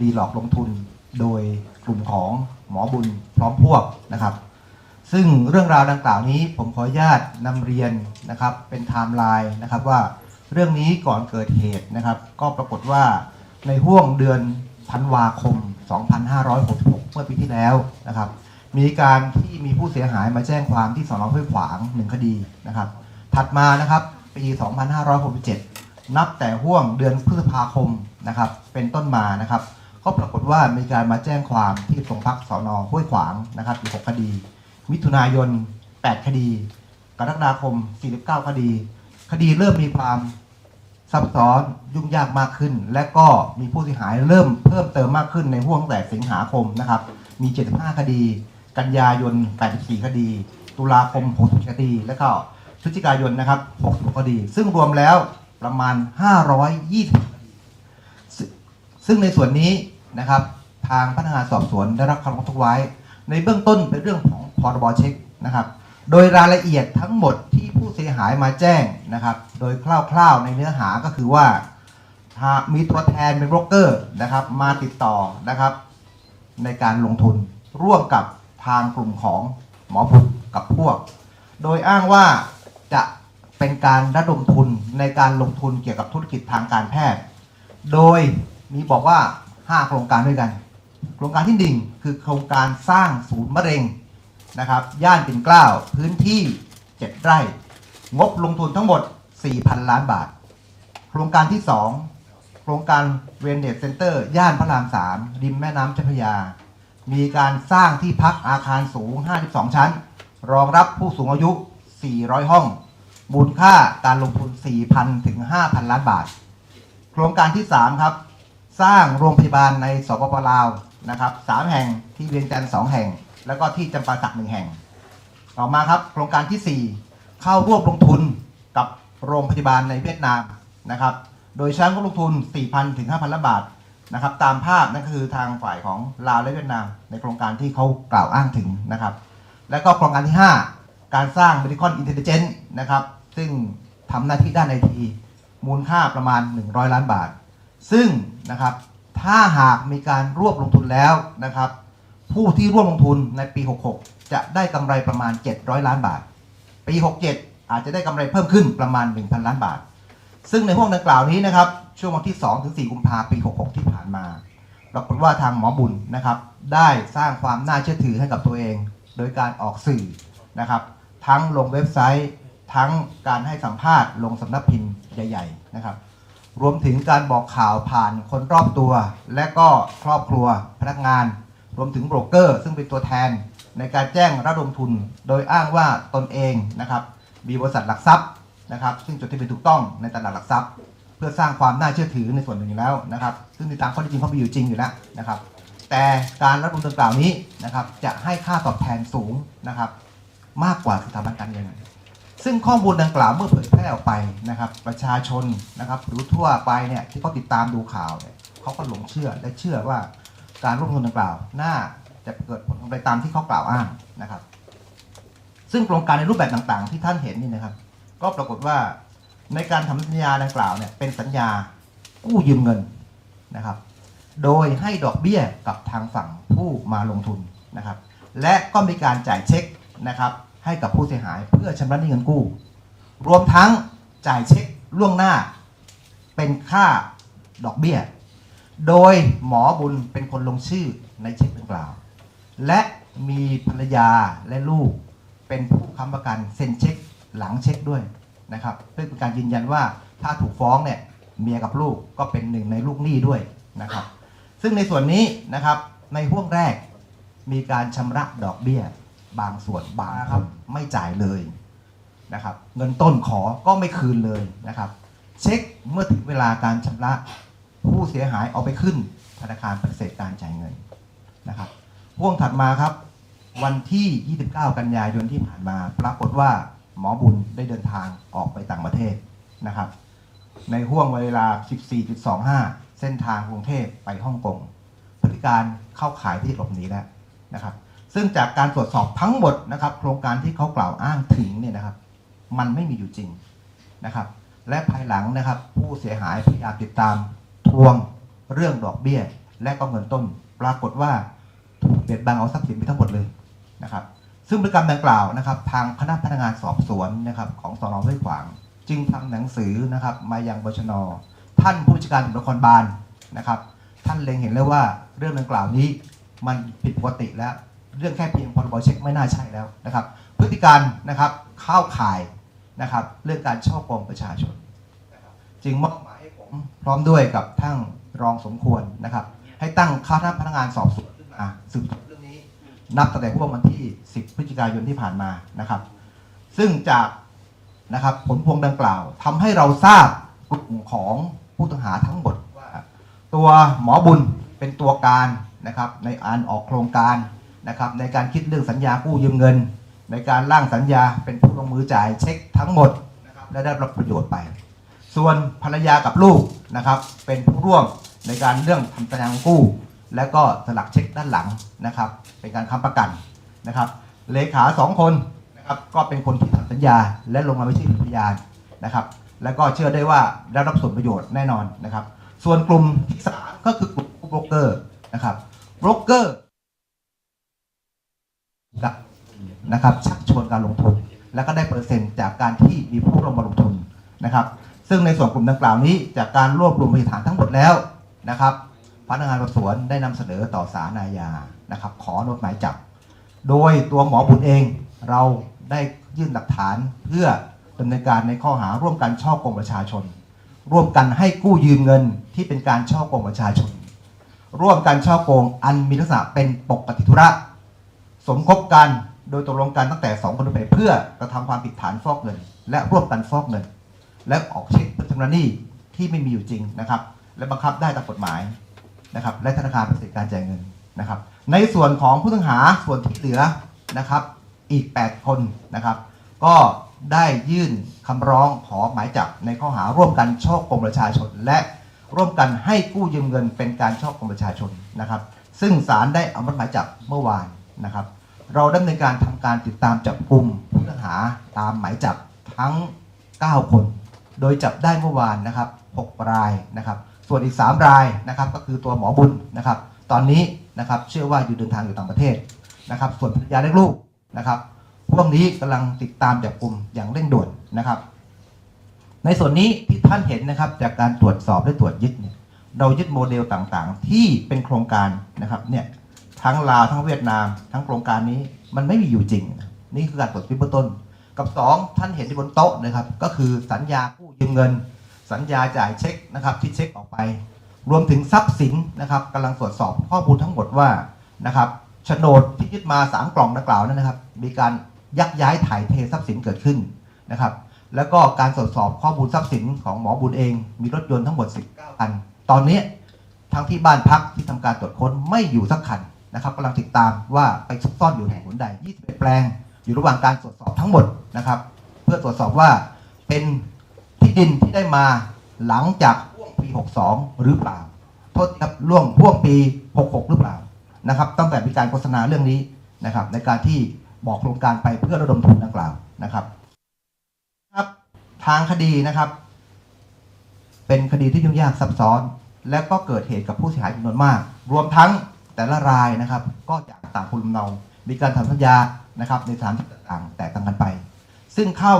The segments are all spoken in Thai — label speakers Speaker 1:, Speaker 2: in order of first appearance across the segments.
Speaker 1: ดีหลอกลงทุนโดยกลุ่มของหมอบุญพร้อมพวกนะครับ ซึ่งเรื่องราวดังกล่าวนี้ผมขออนุญาตนำเรียนนะครับเป็นไทม์ไลน์นะครับว่าเรื่องนี้ก่อนเกิดเหตุนะครับ ก็ปรากฏว่าในห่วงเดือนธันวาคม 2566 เมื่อปีที่แล้วนะครับ มีการที่มีผู้เสียหายมาแจ้งความที่สอนอห้วยขวางหนึ่งคดีนะครับ ถัดมานะครับปี 2567 นับแต่ห่วงเดือนพฤษภาคมนะครับ เป็นต้นมานะครับ ก็ปรากฏว่ามีการมาแจ้งความที่โรงพักสอนอห้วยขวางนะครับอีก6คดี มิถุนายน 8 คดี กรกฎาคม 49 คดี คดีเริ่มมีความซับซ้อนยุ่งยากมากขึ้น และก็มีผู้เสียหายเริ่มเพิ่มเติมมากขึ้นในห่วงแต่สิงหาคมนะครับ มี 75 คดี กันยายน 84 คดี ตุลาคม 60 คดี แล้วก็พฤศจิกายนนะครับ66คดี ซึ่งรวมแล้วประมาณ 520คดีซึ่งในส่วนนี้ นะครับ ทางพนักงานสอบสวนได้รับคำร้องทุกข์ไว้ ในเบื้องต้นเป็นเรื่องของพรบเช็คนะครับ โดยรายละเอียดทั้งหมดที่ผู้เสียหายมาแจ้งนะครับ โดยคร่าวๆในเนื้อหาก็คือว่ามีตัวแทนเป็นโบรกเกอร์นะครับ มาติดต่อนะครับ ในการลงทุนร่วมกับทางกลุ่มของหมอบุญกับพวก โดยอ้างว่าจะเป็นการระดมทุนในการลงทุนเกี่ยวกับธุรกิจทางการแพทย์ โดยมีบอกว่า 5 โครงการด้วยกัน โครงการที่หนึ่งคือโครงการสร้างศูนย์มะเร็งนะครับ ย่านปิ่นเกล้าพื้นที่ 7 ไร่ งบลงทุนทั้งหมด 4,000 ล้านบาท โครงการที่ 2 โครงการเวนเนตเซ็นเตอร์ ย่านพระราม 3 ริมแม่น้ำเจ้าพระยา มีการสร้างที่พักอาคารสูง 52 ชั้น รองรับผู้สูงอายุ 400 ห้อง มูลค่าการลงทุน 4,000 ถึง 5,000 ล้านบาท โครงการที่ 3 ครับ สร้างโรงพยาบาลในสปปลาวนะครับสามแห่งที่เวียงจันทร์สองแห่ง แล้วก็ที่จำปาสักหนึ่งแห่ง ต่อมาครับโครงการทีสี่ 4 เข้าร่วมลงทุนกับโรงพยาบาลในเวียดนามนะครับ โดยใช้งบลงทุน 4,000 ถึง 5,000ล้านบาทนะครับ ตามภาพนั่นก็คือทางฝ่ายของลาวและเวียดนาม ในโครงการที่เขากล่าวอ้างถึงนะครับ และก็โครงการที่ 5 การสร้าง Medical Intelligence นะครับ ซึ่งทำหน้าที่ด้านไอทีมูลค่าประมาณ 100 ล้านบาท ซึ่งนะครับถ้าหากมีการรวบลงทุนแล้วนะครับ ผู้ที่ร่วมลงทุนในปี 66 จะได้กำไรประมาณ 700 ล้านบาท ปี 67 อาจจะได้กำไรเพิ่มขึ้นประมาณ 1,000 ล้านบาท ซึ่งในห้วงดังกล่าวนี้นะครับ ช่วงวันที่ 2 ถึง 4 กุมภาพันธ์ปี 66 ที่ผ่านมาปรากฏว่าทางหมอบุญนะครับ ได้สร้างความน่าเชื่อถือให้กับตัวเอง โดยการออกสื่อนะครับ ทั้งลงเว็บไซต์ ทั้งการให้สัมภาษณ์ลงสำนักพิมพ์ใหญ่ ๆ นะครับ รวมถึงการบอกข่าวผ่านคนรอบตัว และก็ครอบครัวพนักงาน รวมถึงโบรกเกอร์ ซึ่งเป็นตัวแทน ในการแจ้งระดมทุน โดยอ้างว่าตนเองนะครับมีบริษัทหลักทรัพย์นะครับ ซึ่งจดทะเบียนถูกต้องในตลาดหลักทรัพย์ เพื่อสร้างความน่าเชื่อถือในส่วนหนึ่งอยู่แล้วนะครับ ซึ่งในตามข้อเท็จจริงเขามีอยู่จริงอยู่แล้วนะครับ แต่การรับทุนดังกล่าวนี้นะครับจะให้ค่าตอบแทนสูงนะครับ มากกว่าสถาบันการเงิน ซึ่งข้อมูลดังกล่าวเมื่อเผยแพร่ออกไปนะครับ ประชาชนนะครับหรือทั่วไปเนี่ยที่เขาติดตามดูข่าวเนี่ยเขาก็หลงเชื่อและเชื่อว่าการร่วมทุนดังกล่าว น่าจะเกิดผลกำไรตามที่เขากล่าวอ้างนะครับ ซึ่งโครงการในรูปแบบต่างๆ ที่ท่านเห็นนี่นะครับ ก็ปรากฏว่าในการทำสัญญาดังกล่าวเนี่ยเป็นสัญญากู้ยืมเงินนะครับ โดยให้ดอกเบี้ยกับทางฝั่งผู้มาลงทุนนะครับ และก็มีการจ่ายเช็คนะครับ ให้กับผู้เสียหายเพื่อชำระหนี้เงินกู้ รวมทั้งจ่ายเช็คล่วงหน้า เป็นค่าดอกเบี้ย โดยหมอบุญเป็นคนลงชื่อในเช็คดังกล่าว และมีภรรยาและลูกเป็นผู้ค้ำประกันเซ็นเช็คหลังเช็คด้วยนะครับเพื่อเป็นการยืนยันว่าถ้าถูกฟ้องเนี่ยเมียกับลูกก็เป็นหนึ่งในลูกหนี้ด้วยนะครับ ซึ่งในส่วนนี้นะครับในห่วงแรกมีการชำระดอกเบี้ย บางส่วนบางครับ ไม่จ่ายเลยนะครับ เงินต้นขอก็ไม่คืนเลยนะครับ เช็คเมื่อถึงเวลาการชำระผู้เสียหายเอาไปขึ้น ธนาคารปฏิเสธการจ่ายเงินนะครับพ่วงถัดมาครับ วันที่ 29 กันยายนที่ผ่านมา ปรากฏว่าหมอบุญได้เดินทางออกไปต่างประเทศนะครับ ในห่วงเวลา 14.25 เส้นทางกรุงเทพไปฮ่องกงพฤติการเข้าขายที่หลบหนีแล้วนะครับ ซึ่งจากการตรวจสอบทั้งหมดนะครับ โครงการที่เขากล่าวอ้างถึงเนี่ยนะครับ มันไม่มีอยู่จริงนะครับ และภายหลังนะครับ ผู้เสียหายพยายามติดตามทวงเรื่องดอกเบี้ย และก็เงินต้น ปรากฏว่าถูกเบียดบังเอาทรัพย์สินไปทั้งหมดเลยนะครับ ซึ่งพฤติกรรมดังกล่าวนะครับ ทางคณะพนักงานสอบสวนนะครับของสนห้วยขวาง จึงทำหนังสือนะครับ มายังบชน ท่านผู้บัญชาการตำรวจนครบาลนะครับ ท่านเล็งเห็นแล้วว่าเรื่องดังกล่าวนี้มันผิดปกติแล้ว เรื่องแค่เพียงพรบเช็คไม่น่าใช่แล้วนะครับ พฤติการนะครับเข้าข่ายนะครับเรื่องการช่อโกงประชาชน จึงมอบหมายให้ผมพร้อมด้วยกับท่านรองสมควรนะครับ ให้ตั้งคณะพนักงานสอบสวนขึ้นมาสืบสวนเรื่องนี้ นับตั้งแต่วกวันที่ 10 พฤศจิกายนที่ผ่านมานะครับ ซึ่งจากนะครับผลพวงดังกล่าวทำให้เราทราบกลุ่มของผู้ต้องหาทั้งหมดว่า ตัวหมอบุญเป็นตัวการนะครับในการออกโครงการ นะครับในการคิดเรื่องสัญญากู้ยืมเงิน ในการร่างสัญญาเป็นผู้ลงมือจ่ายเช็คทั้งหมดนะครับและได้รับประโยชน์ไป ส่วนภรรยากับลูกนะครับเป็นผู้ร่วมในการเรื่องทำสัญญากู้ และก็สลักเช็คด้านหลังนะครับเป็นการค้ำประกันนะครับเลขาสองคนนะครับก็เป็นคนที่ทำสัญญาและลงมาไม่ใช่พยานนะครับแล้วก็เชื่อได้ว่าได้รับผลประโยชน์แน่นอนนะครับ ส่วนกลุ่มที่สามก็คือกลุ่มโบรกเกอร์นะครับโบรกเกอร์ นะครับชักชวนการลงทุน แล้วก็ได้เปอร์เซ็นต์จากการที่มีผู้ลงมาลงทุนนะครับ ซึ่งในส่วนกลุ่มดังกล่าวนี้จากการรวบรวมพยานฐานทั้งหมดแล้วนะครับพนักงานสอบสวนได้นำเสนอต่อศาลอาญานะครับ ขออนุมัติหมายจับ โดยตัวหมอบุญเองเราได้ยื่นหลักฐานเพื่อดำเนินการในข้อหาร่วมกันช่อกงประชาชน ร่วมกันให้กู้ยืมเงินที่เป็นการช่อกงประชาชน ร่วมกันช่อกงอันมีลักษณะเป็นปกติธุระ สมคบกันโดยตกลงกันตั้งแต่สองคนขึ้นไปเพื่อกระทำความผิดฐานฟอกเงิน และร่วมกันฟอกเงิน และออกเช็คเพื่อชำระหนี้ที่ไม่มีอยู่จริงนะครับ และบังคับได้ตามกฎหมายนะครับ และธนาคารปฏิเสธการจ่ายเงินนะครับ ในส่วนของผู้ต้องหาส่วนที่เหลือนะครับ อีก 8 คนนะครับ ก็ได้ยื่นคำร้องขอหมายจับในข้อหาร่วมกันช่อกงประชาชน และร่วมกันให้กู้ยืมเงินเป็นการช่อกงประชาชนนะครับ ซึ่งศาลได้อนุมัติหมายจับเมื่อวานนะครับ เราดำเนินการทำการติดตามจับกลุ่มผู้ต้องหาตามหมายจับทั้ง 9 คน โดยจับได้เมื่อวานนะครับ6รายนะครับ ส่วนอีก 3 รายนะครับก็คือตัวหมอบุญนะครับ ตอนนี้นะครับเชื่อว่าอยู่เดินทางอยู่ต่างประเทศนะครับ ส่วนภรรยาและลูกนะครับพวกนี้กำลังติดตามจับกลุ่มอย่างเร่งด่วนนะครับ ในส่วนนี้ที่ท่านเห็นนะครับจากการตรวจสอบและตรวจยึดเนี่ยเรายึดโมเดลต่างๆ ที่เป็นโครงการนะครับเนี่ย ทั้งลาวทั้งเวียดนาม ทั้งโครงการนี้มันไม่มีอยู่จริง นี่คือการตรวจยึดเบื้องต้น กับสองท่านเห็นที่บนโต๊ะนะครับ ก็คือสัญญากู้ยืมเงิน สัญญาจ่ายเช็คนะครับที่เช็คออกไป รวมถึงทรัพย์สินนะครับกำลังตรวจสอบข้อมูลทั้งหมดว่านะครับโฉนดที่ยึดมา3กล่องดังกล่าวนั้นนะครับ มีการยักย้ายถ่ายเททรัพย์สินเกิดขึ้นนะครับ แล้วก็การตรวจสอบข้อมูลทรัพย์สินของหมอบุญเอง มีรถยนต์ทั้งหมด 19คัน ตอนนี้ทั้งที่บ้านพักที่ทำการตรวจค้นไม่อยู่สักคัน นะครับกำลังติดตามว่าไปซุกซ่อนอยู่แห่งหนใด21แปลง อยู่ระหว่างการตรวจสอบทั้งหมดนะครับ เพื่อตรวจสอบว่าเป็นที่ดินที่ได้มาหลังจากห่วงปี 62 หรือเปล่า โทษครับล่วงห่วงปี 66 หรือเปล่านะครับ ตั้งแต่มีการโฆษณาเรื่องนี้นะครับ ในการที่บอกโครงการไปเพื่อระดมทุนดังกล่าวนะครับครับ ทางคดีนะครับ เป็นคดีที่ยุ่งยากซับซ้อน และก็เกิดเหตุกับผู้เสียหายจำนวนมาก รวมทั้ง แต่ละรายนะครับ ก็จากต่างภูมิลำเนา มีการทำสัญญานะครับในสถานที่ต่างๆ แตกต่างกันไป ซึ่งเข้า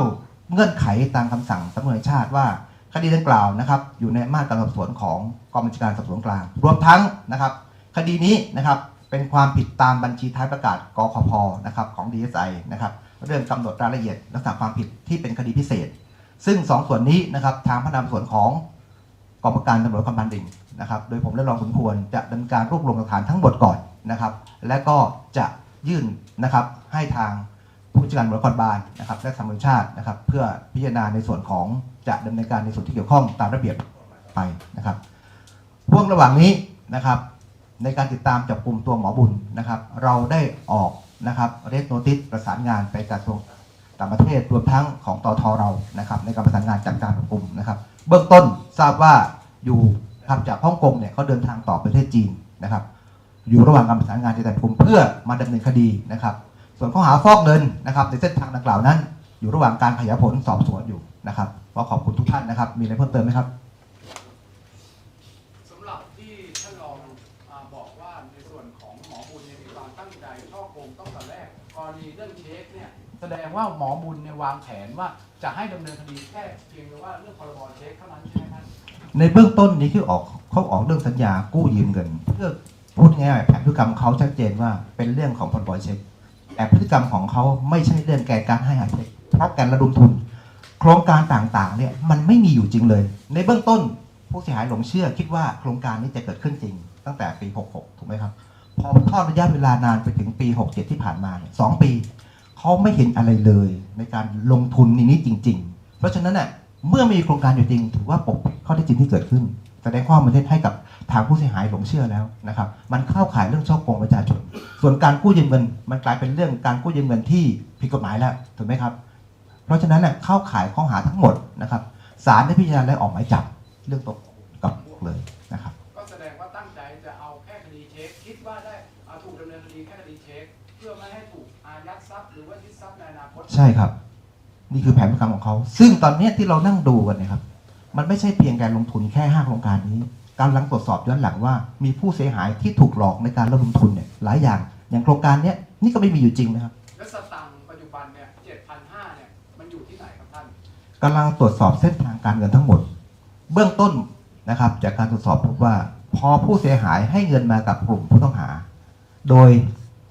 Speaker 1: เงื่อนไขตามคำสั่งสำนักงานแห่งชาติว่าคดีดังกล่าวนะครับอยู่ในอำนาจการสอบสวนของกองบัญชาการสอบสวนกลาง รวมทั้งนะครับ คดีนี้นะครับเป็นความผิดตามบัญชีท้ายประกาศกคพนะครับของ DSI นะครับเรื่องกำหนดรายละเอียดลักษณะความผิดที่เป็นคดีพิเศษ ซึ่งสองส่วนนี้นะครับทางพนักงานสวนของกองประการตำรวจคอมพันดิ่ง นะครับ โดยผมและรองขุนพลจะดำเนินการรวบรวมหลักฐานทั้งหมดก่อนนะครับ และก็จะยื่นนะครับให้ทางผู้จัดการตำรวจนครบาลนะครับและสำนักงานชาตินะครับ เพื่อพิจารณาในส่วนของจะดำเนินการในส่วนที่เกี่ยวข้องตามระเบียบไปนะครับพ่วงระหว่างนี้นะครับ ในการติดตามจับกลุ่มตัวหมอบุญนะครับ เราได้ออกนะครับเรสโนติสประสานงานไปกระทรวงต่างประเทศรวมทั้งของตอทเรานะครับ ในการประสานงานจัดการจับกลุ่มนะครับ เบื้องต้นทราบว่าอยู่ นะครับจากฮ่องกงเนี่ยเขาเดินทางต่อประเทศจีนนะครับ อยู่ระหว่างการประสานงานจัดกลุ่มเพื่อมาดำเนินคดีนะครับ ส่วนข้อหาฟอกเงินนะครับ ในเส้นทางดังกล่าวนั้น อยู่ระหว่างการขยายผลสอบสวนอยู่นะครับก็ขอบคุณทุกท่านนะครับ มีอะไรเพิ่มเติมไหมครับ
Speaker 2: สำหรับที่ท่านรองอ่ของหมอบุญมีความตั้งใจช่อโกงตั้งแต่แรกกรณีเรื่องเช็คเนี่ยแสดงว่าหมอบุญเนี่ยวางแผนว่าจะให้ดำเนินคดีแค่เพียงแต่ว่าเรื่องพรบเช็คเท่านั้นใช่ไหมท่าน
Speaker 1: ในเบื้องต้นนี้ที่ออกเขาออกเรื่องสัญญากู้ยืมเงิน เพื่อพูดง่ายๆแผนพฤติกรรมเขาชัดเจนว่าเป็นเรื่องของพรบเช็คแต่พฤติกรรมของเขาไม่ใช่เรื่องแก่การให้หาเช็คเพราะการระดมทุน โครงการต่างๆเนี่ยมันไม่มีอยู่จริงเลย ในเบื้องต้นผู้เสียหายหลงเชื่อคิดว่าโครงการนี้จะเกิดขึ้นจริง ตั้งแต่ปี 66 ถูกไหมครับ พอทอดระยะเวลานานไปถึงปี 67 ที่ผ่านมาสองปี เขาไม่เห็นอะไรเลยในการลงทุนในนี้จริง ๆ เพราะฉะนั้นน่ะ เมื่อมีโครงการอยู่จริง ถือว่าปกปิดข้อเท็จจริงที่เกิดขึ้น แสดงความมันเท็จให้กับทางผู้เสียหายหลงเชื่อแล้วนะครับ มันเข้าข่ายเรื่องช่อโกงประชาชน ส่วนการกู้ยืมเงิน มันกลายเป็นเรื่องการกู้ยืมเงินที่ผิดกฎหมายแล้วถูกไหมครับ เพราะฉะนั้นน่ะเข้าข่ายข้อหาทั้งหมดนะครับศาลได้พิจารณาและออกหมายจับเรื่องตกกับพวกเลยนะครับ
Speaker 2: ก็แสดงว่าตั้งใจจะเอาแค่คดีเช็ค คิดว่าได้เอาถูกดำเนินคดีแค่คดีเช็ค เพื่อไม่ให้ถูกอายัดทรัพย์หรือว่ายึดทรัพย์ในอนาคต
Speaker 1: ใช่ครับ นี่คือแผนพฤติกรรมของเขา ซึ่งตอนเนี้ยที่เรานั่งดูกันเนะครับ มันไม่ใช่เพียงการลงทุนแค่5โครงการนี้การลังตรวจสอบย้อนหลังว่า มีผู้เสียหายที่ถูกหลอกในการระดมทุนเนี่ยหลายอย่าง อย่างโครงการเนี้ยนี่ก็ไม่มีอยู่จริงนะครับ
Speaker 2: และสตังค์ปัจจุบันเนี่ยเจ็ดพันห้าเนี่ยมันอยู่ที่ไหนครับท่าน
Speaker 1: กำลังตรวจสอบเส้นทางการเงินทั้งหมด เบื้องต้นนะครับ จากการตรวจสอบพบว่า พอผู้เสียหายให้เงินมากับกลุ่มผู้ต้องหา โดย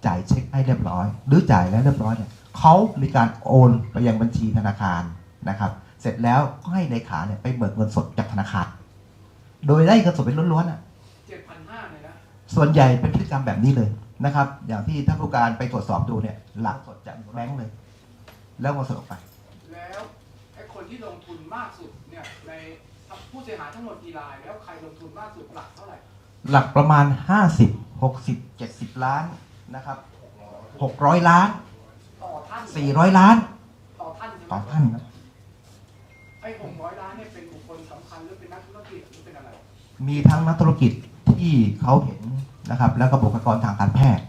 Speaker 1: จ่ายเช็คให้เรียบร้อย หรือจ่ายแล้วเรียบร้อยเนี่ย เขามีการโอนไปยังบัญชีธนาคารนะครับ เสร็จแล้วก็ให้เลขาเนี่ยไปเบิกเงินสดจากธนาคาร โดยได้เงินสดเป็นล้วนๆอะ
Speaker 2: เจ็ดพันห้าเลยนะ
Speaker 1: ส่วนใหญ่เป็นพฤติกรรมแบบนี้เลยนะครับ อย่างที่ท่านผู้การไปตรวจสอบดูเนี่ยหลักสดจากแบงก์เลย แล้วเงินสดออกไป
Speaker 2: แล้วไอ้คนที่ลงทุนมากสุดเนี่ยในผู้เสียหายทั้งหมดกี่ราย แล้วใครลงทุนมากสุดหลักเท่าไหร่
Speaker 1: หลักประมาณ 50 60 70 ล้านนะครับ 600 ล้าน
Speaker 2: ต่อ ท่าน
Speaker 1: 400ล้าน
Speaker 2: ต่อท่านใช่ไหม
Speaker 1: ต่อท่านครับ
Speaker 2: ไอ้หกร้อยล้านเนี่ยเป็นบุคคลสำคัญหรือเป็นนักธุรกิจหรือเป็นอะไร
Speaker 1: มีทั้งนักธุรกิจที่เขาเห็นนะครับ แล้วก็บุคลากรทางการแพทย์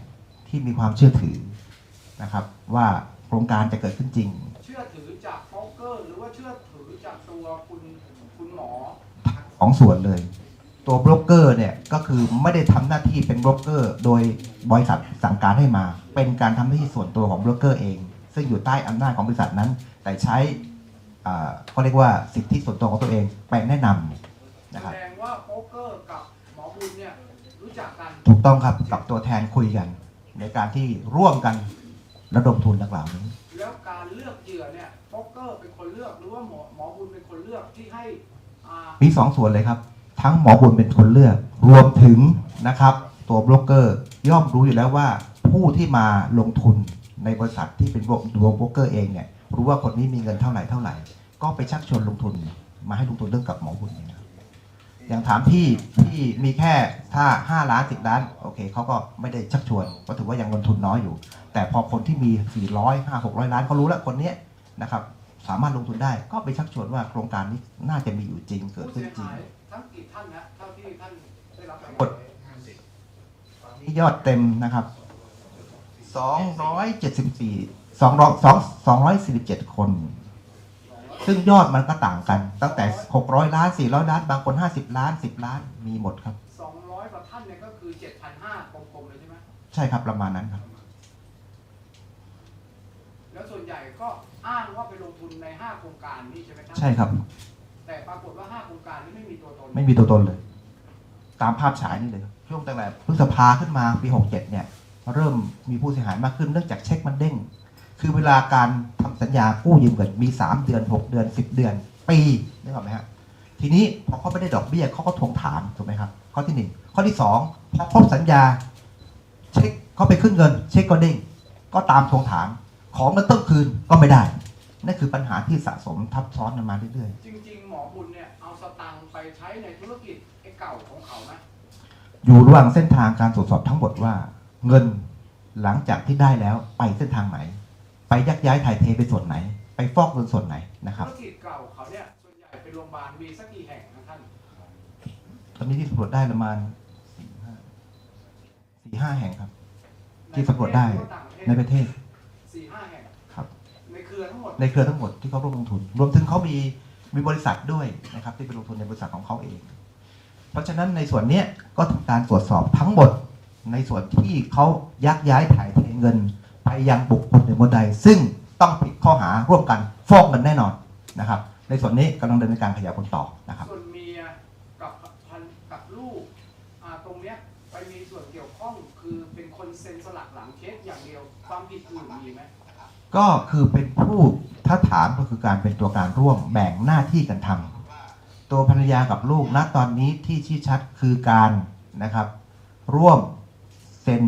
Speaker 1: ที่มีความเชื่อถือนะครับ ว่าโครงการจะเกิดขึ้นจริง
Speaker 2: เชื่อถือจากโป๊กเกอร์ หรือว่าเชื่อถือจากตัวคุณคุณหมอ
Speaker 1: ของส่วนเลย ตัวโบรกเกอร์เนี่ยก็คือไม่ได้ทำหน้าที่เป็นโบรกเกอร์ โดยบริษัทสั่งการให้มา เป็นการทำหน้าที่ส่วนตัวของโบรกเกอร์เอง ซึ่งอยู่ใต้อำนาจของบริษัทนั้น แต่ใช้อ่าเขาเรียกว่าสิทธิส่วนตัวของตัวเองไปแนะนำนะครับ
Speaker 2: แสดงว่าโป๊กเกอร์กับหมอบุญเนี่ยรู้จักกัน
Speaker 1: ถูกต้องครับกับตัวแทนคุยกัน ในการที่ร่วมกันระดมทุนดังกล่าวนี้
Speaker 2: แล้วการเลือกเหยื่อเนี่ยโป๊กเกอร์เป็นคนเลือกหรือว่าหมอหมอบุญเป็นคนเลือกที่ให้อ่า
Speaker 1: มีสองส่วนเลยครับ ทั้งหมอบุญเป็นคนเลือก รวมถึงนะครับ ตัวโบรกเกอร์ย่อมรู้อยู่แล้วว่าผู้ที่มาลงทุน ในบริษัทที่เป็นตัวโบรกเกอร์เองเนี่ยรู้ว่าคนนี้มีเงินเท่าไหร่เท่าไหร่ ก็ไปชักชวนลงทุนมาให้ลงทุนเรื่องกับหมอบุญเนี่ยนะครับอย่างถามที่ที่มีแค่ถ้า 5 ล้าน 10 ล้านโอเคเขาก็ไม่ได้ชักชวนก็ถือว่ายังลงทุนน้อยอยู่ แต่พอคนที่มี 400 5 600 ล้านเขารู้แล้วคนเนี้ยนะครับสามารถลงทุนได้ก็ไปชักชวนว่าโครงการนี้น่าจะมีอยู่จริงเกิด
Speaker 2: ผู้
Speaker 1: ขึ้น
Speaker 2: เสีย
Speaker 1: จริง
Speaker 2: หายทั้งกี่ท่านนะเท่าที่ท่านได้รับ
Speaker 1: กดนี่ยอดเต็มนะครับ 274 200 247 คน ซึ่งยอดมันก็ต่างกัน ตั้งแต่ 600 ล้าน 400 ล้าน บางคน 50 ล้าน 10 ล้าน มีหมดครับ
Speaker 2: สองร้อยกว่าท่านเนี่ยก็คือเจ็ดพันห้ากลมๆเลยใช่ไหม
Speaker 1: ใช่ครับประมาณนั้นครับ
Speaker 2: แล้วส่วนใหญ่ก็อ้างว่าไปลงทุนในห้าโครงการนี่ใช่ไหมครับ
Speaker 1: ใช่ครับ
Speaker 2: แต่ปรากฏว่าห้าโครงการนี้ไม่มีตัวตน
Speaker 1: ไม่มีตัวตนเลย ตามภาพฉายนี่เลยครับช่วงตั้งแต่พฤษภาขึ้นมาปี 67 เนี่ย เริ่มมีผู้เสียหายมากขึ้นเนื่องจากเช็คมันเด้ง คือเวลาการทำสัญญากู้ยืมเงินมี 3 เดือน 6 เดือน 10 เดือน ปีนึกออกไหมฮะทีนี้พอเขาไม่ได้ดอกเบี้ยเขาก็ทวงถามถูกไหมครับข้อที่หนึ่งข้อที่สองพอครบสัญญา เช็คเขาไปขึ้นเงิน เช็คก็เด้งก็ตามทวงถามของมันต้องคืนก็ไม่ได้นั่นคือปัญหาที่สะสมทับซ้อนกันมาเรื่อยๆ
Speaker 2: จริง ๆ หมอบุญเนี่ยเอาสตังค์ไปใช้ในธุรกิจไอ้เก่าของเขาไหม
Speaker 1: อยู่ระหว่างเส้นทางการตรวจสอบทั้งหมดว่า เงินหลังจากที่ได้แล้วไปเส้นทางไหน ไปยักย้ายถ่ายเทไปส่วนไหน ไปฟอกเงินส่วนไหนนะครับ
Speaker 2: ธุรกิจเก่าเขาเนี่ยส่วนใหญ่เป็นโรงพยาบาลมีสักกี่แห่งนะท่าน
Speaker 1: ตอนนี้ที่สำรวจได้ประมาณสี่ห้าสี่ห้าแห่งครับ ที่สำรวจได้ในประเทศ
Speaker 2: สี่ห้าแห่ง
Speaker 1: ครับ
Speaker 2: ในเครือทั้งหมด
Speaker 1: ในเครือทั้งหมดที่เขาร่วมลงทุน รวมถึงเขามีมีบริษัทด้วยนะครับ ที่ไปลงทุนในบริษัทของเขาเอง เพราะฉะนั้นในส่วนเนี้ยก็ทำการตรวจสอบทั้งหมด ในส่วนที่เขายักย้ายถ่ายเทเงิน ไปยังบุคคลหนึ่งคนใด ซึ่งต้องผิดข้อหาร่วมกันฟอกเงินแน่นอนนะครับ ในส่วนนี้กำลังดำเนินการขยายผลต่อนะครับ
Speaker 2: ส่วนเมียกับพันกับลูกอ่าตรงเนี้ยไปมีส่วนเกี่ยวข้องคือเป็นคนเซ็นสลักหลังเช็คอย่างเดียว ความผิดอื่นมีไหม
Speaker 1: ก็คือเป็นผู้ถ้าถามก็คือการเป็นตัวการร่วมแบ่งหน้าที่กันทำตัวภรรยากับลูกณตอนนี้ที่ชี้ชัดคือการนะครับ ร่วมเซ็น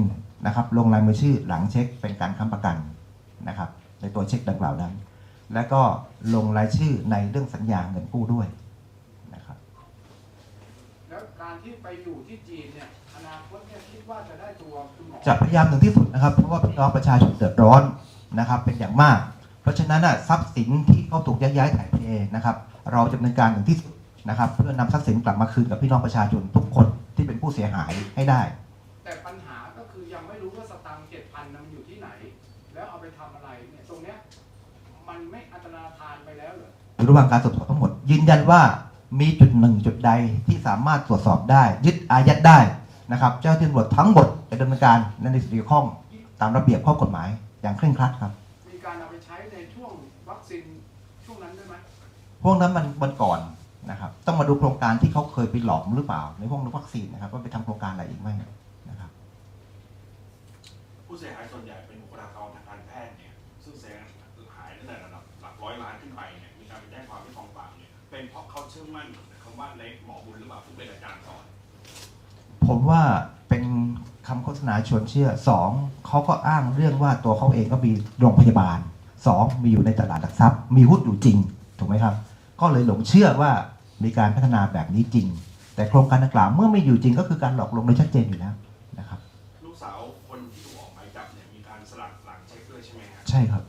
Speaker 1: นะครับลงลายมือชื่อหลังเช็คเป็นการค้ำประกันนะครับในตัวเช็คดังกล่าวนั้น และก็ลงรายชื่อในเรื่องสัญญาเงินกู้ด้วยนะครับ
Speaker 2: แล้วการที่ไปอยู่ที่จีนเนี่ยอนาคตเนี่ยคิดว่าจะได้ตัวคุณหมอ
Speaker 1: จะพยายามถึงที่สุดนะครับเพราะว่าพี่น้องประชาชนเดือดร้อนนะครับเป็นอย่างมาก เพราะฉะนั้นน่ะทรัพย์สินที่เขาถูกยักย้ายถ่ายเทนะครับเราจะดำเนินการถึงที่สุดนะครับเพื่อนำทรัพย์สินกลับมาคืนกับพี่น้องประชาชนทุกคนที่เป็นผู้เสียหายให้ได้
Speaker 2: รออยู่ระ
Speaker 1: หว่างการตรวจสอบทั้งหมด ยืนยันว่ามีจุดหนึ่งจุดใดที่สามารถตรวจสอบได้ ยึดอายัดได้นะครับ เจ้าหน้าที่ตำรวจทั้งหมดจะดำเนินการในสิ่งที่เกี่ยวข้องตามระเบียบข้อกฎหมายอย่างเคร่งครัดครับ
Speaker 2: มีการเอาไปใช้ในช่วงวัคซีนช่วงนั้นด้วยไหม
Speaker 1: พวกนั้นมันมันก่อนนะครับ ต้องมาดูโครงการที่เขาเคยไปหลอกหรือเปล่า ในพวกวัคซีนนะครับว่าไปทำโครงการอะไรอีกไหมนะครับ
Speaker 3: ผู้เสียหายส่วนใหญ่เป็นบุคลากรทางการแพทย์เนี่ยซึ่งเสียหายตั้งแต่ระดับหลักร้อยล้านขึ้น ว่าในหมอบุญหรือเปล่าซึ่งเป็นอาจารย์สอน
Speaker 1: ผมว่าเป็นคำโฆษณาชวนเชื่อสองเขาก็อ้างเรื่องว่าตัวเขาเองก็มีโรงพยาบาลสองมีอยู่ในตลาดหลักทรัพย์ มีหุ้นอยู่จริงถูกไหมครับ ก็เลยหลงเชื่อว่ามีการพัฒนาแบบนี้จริง แต่โครงการดังกล่าวเมื่อไม่อยู่จริงก็คือการหลอกลวงโดยชัดเจนอยู่แล้วนะครับ
Speaker 3: ลูกสาวคนที่ถูกออกหมายจับเนี่ยมีการสลักหลังเช็คด้วยใช่ไหมฮะ
Speaker 1: ใช่ครับ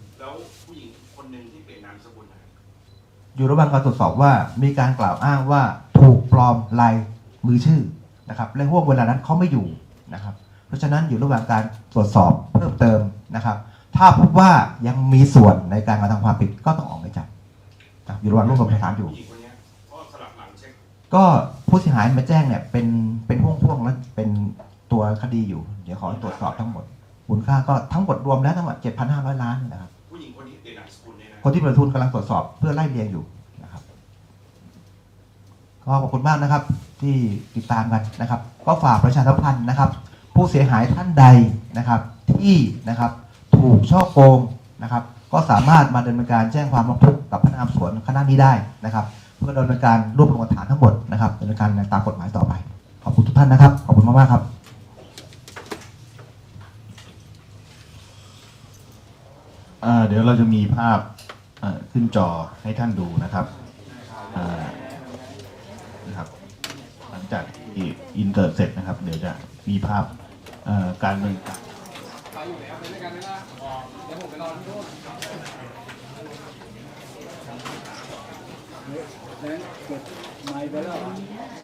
Speaker 1: อยู่ระหว่างการตรวจสอบว่ามีการกล่าวอ้างว่าถูกปลอมลายมือชื่อนะครับและห่วงเวลานั้นเขาไม่อยู่นะครับเพราะฉะนั้นอยู่ระหว่างการตรวจสอบเพิ่มเติมนะครับ ถ้าพบว่ายังมีส่วนในการกระทำความผิดก็ต้องออกหมายจับนะครับอยู่ระหว่างรวบรวมหลักฐานอยู่
Speaker 3: ผู้หญิงคนเนี้ยก็สลักหลังเช็ค
Speaker 1: ก็ผู้เสียหายมาแจ้งเนี่ยเป็นเป็นห่วงๆและเป็นตัวคดีอยู่ เดี๋ยวขอตรวจสอบทั้งหมดมูลค่าก็ทั้งหมดรวมแล้วทั้งหมด7,500 ล้านนะครับ
Speaker 3: คนที่เป
Speaker 1: ระทุนกำลังตรวจสอบเพื่อไล่เรียงอยู่นะครับก็ขอบคุณมากนะครับ ที่ติดตามกันนะครับ ก็ฝากประชาสัมพันธ์นะครับ ผู้เสียหายท่านใดนะครับ ที่นะครับถูกช่อโกงนะครับ ก็สามารถมาดำเนินการแจ้งความร้องทุกข์กับพนักงานสอบสวนคณะนี้ได้นะครับ เพื่อดำเนินการรวบรวมหลักฐานทั้งหมดนะครับดำเนินการตามกฎหมายต่อไป ขอบคุณทุกท่านนะครับ ขอบคุณมากๆครับ
Speaker 4: อ่าเดี๋ยวเราจะมีภาพ ขึ้นจอให้ท่านดูนะครับนะครับ หลังจากที่อินเตอร์เสร็จนะครับ เดี๋ยวจะมีภาพการเมือง
Speaker 2: ไปอยู่แล้วไปด้วยกันนะเดี๋ยวผมไปรอที่นู่นแล้วกดไมค์ไปแล้ว